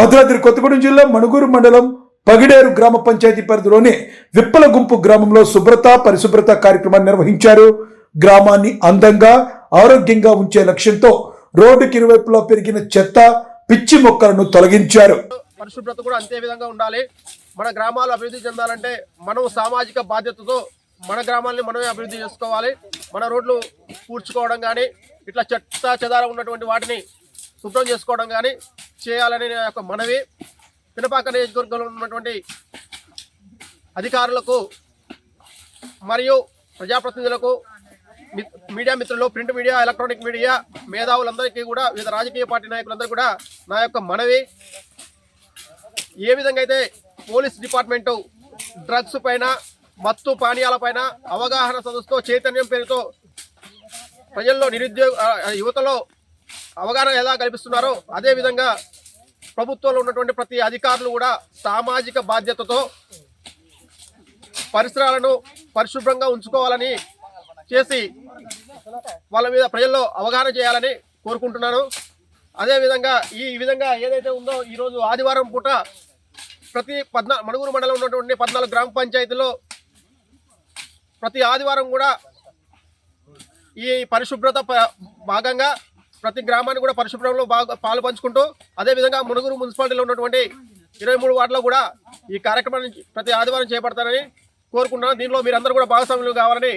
భద్రాద్రి కొత్తగూడెం జిల్లా మణుగూరు మండలం పగిడేరు గ్రామ పంచాయతీ పరిధిలోని విప్పల గుంపు గ్రామంలో శుభ్రత పరిశుభ్రత కార్యక్రమాన్ని నిర్వహించారు. గ్రామాన్ని అందంగా ఆరోగ్యంగా ఉంచే లక్ష్యంతో రోడ్డుకి ఇరువైపులా పెరిగిన చెత్త పిచ్చి మొక్కలను తొలగించారు. పరిశుభ్రత కూడా అంతే విధంగా ఉండాలి. మన గ్రామాలు అభివృద్ధి చెందాలంటే మనం సామాజిక బాధ్యతతో మన గ్రామాల్ని మనమే అభివృద్ధి చేసుకోవాలి. మన రోడ్లు పూడ్చుకోవడం కానీ ఇట్లా చెత్త చెదారం ఉన్నటువంటి వాటిని శుభ్రం చేసుకోవడం కానీ చేయాలని నా యొక్క మనవి. పినపాక నియోజకవర్గంలో ఉన్నటువంటి అధికారులకు మరియు ప్రజాప్రతినిధులకు మీడియా మిత్రులు ప్రింట్ మీడియా ఎలక్ట్రానిక్ మీడియా మేధావులందరికీ కూడా వివిధ రాజకీయ పార్టీ నాయకులందరూ కూడా నా యొక్క మనవి. ఏ విధంగా అయితే పోలీస్ డిపార్ట్మెంటు డ్రగ్స్ పైన మత్తు పానీయాల పైన అవగాహన సదస్సుతో చైతన్యం పేరుతో ప్రజల్లో నిరుద్యోగ యువతలో అవగాహన ఎలా కల్పిస్తున్నారో అదేవిధంగా ప్రభుత్వంలో ఉన్నటువంటి ప్రతి అధికారులు కూడా సామాజిక బాధ్యతతో పరిసరాలను పరిశుభ్రంగా ఉంచుకోవాలని చేసి వాళ్ళ మీద ప్రజల్లో అవగాహన చేయాలని కోరుకుంటున్నాను. అదేవిధంగా ఈ విధంగా ఏదైతే ఉందో ఈరోజు ఆదివారం పూట ప్రతి పద్నా మణుగురు మండలం ఉన్నటువంటి పద్నాలుగు గ్రామ పంచాయతీలో ప్రతి ఆదివారం కూడా ఈ పరిశుభ్రత ప- భాగంగా ప్రతి గ్రామాన్ని కూడా పరిశుభ్రంలో బాగా పాలు పంచుకుంటూ అదేవిధంగా మునుగురు మున్సిపాలిటీలో ఉన్నటువంటి ఇరవై మూడు వార్డులో కూడా ఈ కార్యక్రమాన్ని ప్రతి ఆదివారం చేపడతారని కోరుకుంటున్నాను. దీనిలో మీరందరూ కూడా భాగస్వాములు కావాలని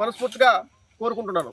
మనస్ఫూర్తిగా కోరుకుంటున్నాను.